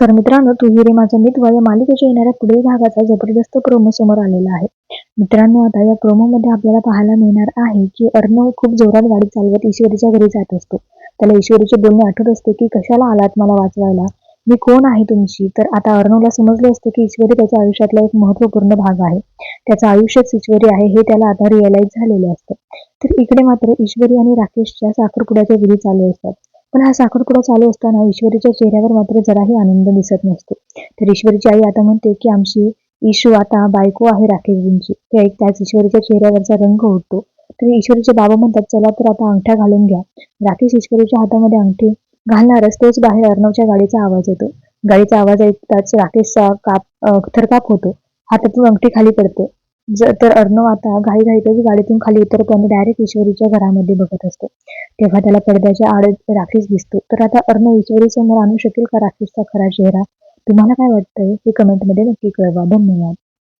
नमस्कार मित्रांनो तू हिरे माझा मित्र या मालिकेच्या येणाऱ्या पुढील भागाचा जबरदस्त प्रोमो समोर आलेला आहे. मित्रांनो आता या प्रोमो मध्ये आपल्याला पाहायला मिळणार आहे की अर्णव खूप जोरात गाडी चालवत ईश्वरीच्या घरी जात असतो. त्याला ईश्वरीचे बोलणे आठवत असते की कशाला आलात मला वाचवायला? मी कोण आहे तुमची? तर आता अर्णवला समजलं असते की ईश्वरी त्याच्या आयुष्यातला एक महत्त्वपूर्ण भाग आहे. त्याचं आयुष्यच ईश्वरी आहे हे त्याला आता रिअलाइज झालेलं असतं. तर इकडे मात्र ईश्वरी आणि राकेशच्या साखरपुड्याच्या विधी चालू असतात. पण हा साखरपुडा चालू असताना ईश्वरीच्या चेहऱ्यावर मात्र जराही आनंद दिसत नसतो. तर ईश्वरीची आई आता म्हणते की आमची ईशू आता बायको आहे राकेशजींची ते ऐकताच ईश्वरीच्या चेहऱ्यावरचा रंग उडतो. तर ईश्वरीचे बाबा म्हणतात चला तर आता अंगठ्या घालून घ्या. राकेश ईश्वरीच्या हातामध्ये अंगठी घालणारच तोच बाहेर अर्णवच्या गाडीचा आवाज येतो. गाडीचा आवाज ऐकताच राकेशचा काप थरकाप होतो. हातातून अंगठी खाली पडते. जर तर अर्णव आता घाईघाईतच गाडीतून खाली उतरतो आणि डायरेक्ट ईश्वरीच्या घरामध्ये बघत असतो. तेव्हा त्याला पडद्याच्या आड राकेश दिसतो. तर आता अर्णव ईश्वरी समोर आणू शकेल का राकेशचा खरा चेहरा? तुम्हाला काय वाटतंय? हे कमेंटमध्ये नक्की कळवा. धन्यवाद.